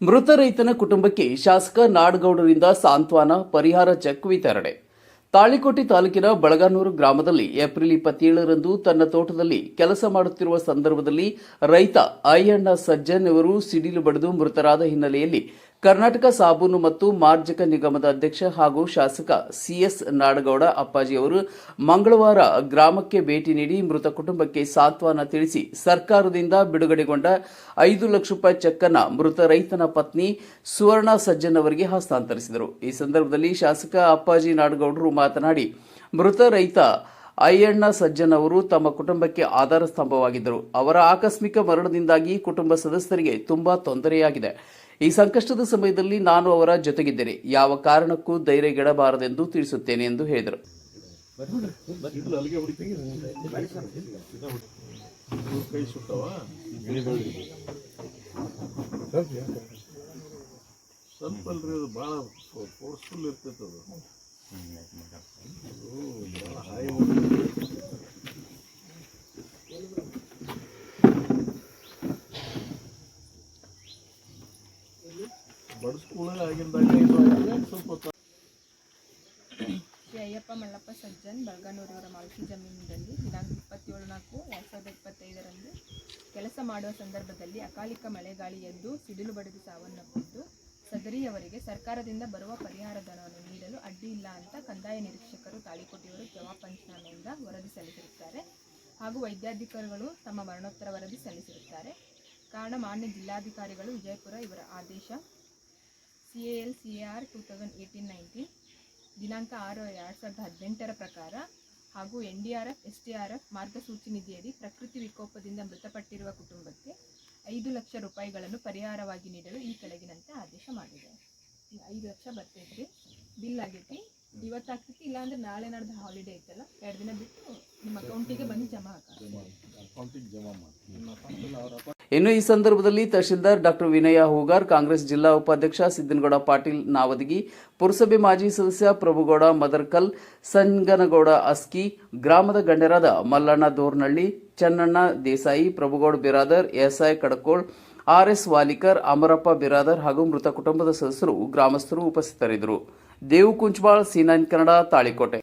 ಮೃತ ರೈತನ ಕುಟುಂಬಕ್ಕೆ ಶಾಸಕ ನಾಡಗೌಡರಿಂದ ಸಾಂತ್ವನ, ಪರಿಹಾರ ಚೆಕ್ ವಿತರಣೆ. ತಾಳಿಕೋಟೆ ತಾಲೂಕಿನ ಬಳಗಾನೂರು ಗ್ರಾಮದಲ್ಲಿ ಏಪ್ರಿಲ್ ಇಪ್ಪತ್ತೇಳರಂದು ತನ್ನ ತೋಟದಲ್ಲಿ ಕೆಲಸ ಮಾಡುತ್ತಿರುವ ಸಂದರ್ಭದಲ್ಲಿ ರೈತ ಅಯ್ಯಣ್ಣ ಸಜ್ಜನ್ ಅವರು ಸಿಡಿಲು ಬಡಿದು ಮೃತರಾದ ಹಿನ್ನೆಲೆಯಲ್ಲಿ ಕರ್ನಾಟಕ ಸಾಬೂನು ಮತ್ತು ಮಾರ್ಜಕ ನಿಗಮದ ಅಧ್ಯಕ್ಷ ಹಾಗೂ ಶಾಸಕ ಸಿಎಸ್ ನಾಡಗೌಡ ಅಪ್ಪಾಜಿ ಅವರು ಮಂಗಳವಾರ ಗ್ರಾಮಕ್ಕೆ ಭೇಟಿ ನೀಡಿ ಮೃತ ಕುಟುಂಬಕ್ಕೆ ಸಾಂತ್ವನ ತಿಳಿಸಿ ಸರ್ಕಾರದಿಂದ ಬಿಡುಗಡೆಗೊಂಡ ಐದು ಲಕ್ಷ ರೂಪಾಯಿ ಚೆಕ್ ಅನ್ನ ಮೃತ ರೈತನ ಪತ್ನಿ ಸುವರ್ಣ ಸಜ್ಜನ್ ಅವರಿಗೆ ಹಸ್ತಾಂತರಿಸಿದರು. ಈ ಸಂದರ್ಭದಲ್ಲಿ ಶಾಸಕ ಅಪ್ಪಾಜಿ ನಾಡಗೌಡರು ಮಾತನಾಡಿ, ಮೃತ ರೈತ ಅಯ್ಯಣ್ಣ ಸಜ್ಜನ್ ಅವರು ತಮ್ಮ ಕುಟುಂಬಕ್ಕೆ ಆಧಾರ ಸ್ತಂಭವಾಗಿದ್ದರು ಅವರ ಆಕಸ್ಮಿಕ ಮರಣದಿಂದಾಗಿ ಕುಟುಂಬ ಸದಸ್ಯರಿಗೆ ತುಂಬಾ ತೊಂದರೆಯಾಗಿದೆ ಈ ಸಂಕಷ್ಟದ ಸಮಯದಲ್ಲಿ ನಾನು ಅವರ ಜೊತೆಗಿದ್ದೇನೆ ಯಾವ ಕಾರಣಕ್ಕೂ ಧೈರ್ಯಗೆಡಬಾರದೆಂದು ತಿಳಿಸುತ್ತೇನೆ ಎಂದು ಹೇಳಿದರು ಸ್ವಲ್ಪ ಶ್ರೀ ಅಯ್ಯಪ್ಪ ಮಲ್ಲಪ್ಪ ಸಜ್ಜನ್ ಬಳಗನೂರಿವರ ಮಾಲ್ಕಿ ಜಮೀನಿನಲ್ಲಿ ದಿನಾಂಕ ಇಪ್ಪತ್ತೇಳು ನಾಲ್ಕು, ಎರಡು ಸಾವಿರದ ಇಪ್ಪತ್ತೈದರಂದು ಕೆಲಸ ಮಾಡುವ ಸಂದರ್ಭದಲ್ಲಿ ಅಕಾಲಿಕ ಮಳೆಗಾಳಿ ಎದ್ದು ಸಿಡಿಲು ಬಡಿದು ಸಾವನ್ನಪ್ಪಿದ್ದು ಸದರಿಯವರಿಗೆ ಸರ್ಕಾರದಿಂದ ಬರುವ ಪರಿಹಾರ ಧನವನ್ನು ನೀಡಲು ಅಡ್ಡಿ ಇಲ್ಲ ಅಂತ ಕಂದಾಯ ನಿರೀಕ್ಷಕರು ತಾಳಿಕೋಟೆಯವರು ಜವಾ ಪಂಚನಾಮೆಯಿಂದ ವರದಿ ಸಲ್ಲಿಸಿರುತ್ತಾರೆ. ಹಾಗೂ ವೈದ್ಯಾಧಿಕಾರಿಗಳು ತಮ್ಮ ಮರಣೋತ್ತರ ವರದಿ ಸಲ್ಲಿಸಿರುತ್ತಾರೆ. ಕಾರಣ, ಮಾನ್ಯ ಜಿಲ್ಲಾಧಿಕಾರಿಗಳು ವಿಜಯಪುರ ಇವರ ಆದೇಶ. C A L C A R two thousand eighteen nineteen ದಿನಾಂಕ ಆರು, ಎರಡು ಸಾವಿರದ ಹದಿನೆಂಟರ ಪ್ರಕಾರ ಹಾಗೂ N D R F S D R F ಮಾರ್ಗಸೂಚಿ ನಿಧಿಯಡಿ ಪ್ರಕೃತಿ ವಿಕೋಪದಿಂದ ಮೃತಪಟ್ಟಿರುವ ಕುಟುಂಬಕ್ಕೆ ಐದು ಲಕ್ಷ ರೂಪಾಯಿಗಳನ್ನು ಪರಿಹಾರವಾಗಿ ನೀಡಲು ಈ ಕೆಳಗಿನಂತೆ ಆದೇಶ ಮಾಡಿದೆ. ಐದು ಲಕ್ಷ ಬರ್ತೈತಿ ಬಿಲ್ ಆಗೈತಿ. ಇವತ್ತು ಆಗ್ತೈತಿ ಇಲ್ಲಾಂದ್ರೆ ನಾಳೆ ನಾಡ್ದು ಹಾಲಿಡೇ ಐತಲ್ಲ ಎರಡು ದಿನ ಬಿಟ್ಟು ನಿಮ್ಮ ಅಕೌಂಟಿಗೆ ಬಂದು ಜಮಾ ಹಾಕ ಅಕೌಂಟಿಗೆ ಜಮಾ ಮಾಡಿ. ಇನ್ನು ಈ ಸಂದರ್ಭದಲ್ಲಿ ತಹಶೀಲ್ದಾರ್ ಡಾಕ್ಟರ್ ವಿನಯ ಹೂಗಾರ್ ಕಾಂಗ್ರೆಸ್ ಜಿಲ್ಲಾ ಉಪಾಧ್ಯಕ್ಷ ಸಿದ್ದನಗೌಡ ಪಾಟೀಲ್ ನಾವದಗಿ ಪುರಸಭೆ ಮಾಜಿ ಸದಸ್ಯ ಪ್ರಭುಗೌಡ ಮದರ್ಕಲ್ ಸಂಗನಗೌಡ ಅಸ್ಕಿ ಗ್ರಾಮದ ಗಣ್ಯರಾದ ಮಲ್ಲಣ್ಣ ದೋರ್ನಳ್ಳಿ ಚನ್ನಣ್ಣ ದೇಸಾಯಿ ಪ್ರಭುಗೌಡ ಬಿರಾದರ್ ಎಸ್ಐ ಕಡಕೋಳ್ ಆರ್ಎಸ್ ವಾಲಿಕರ್ ಅಮರಪ್ಪ ಬಿರಾದರ್ ಹಾಗೂ ಮೃತ ಕುಟುಂಬದ ಸದಸ್ಯರು ಗ್ರಾಮಸ್ಥರು ಉಪಸ್ಥಿತರಿದ್ದರು. Devu Kunchabal C nine Kannada Talikote.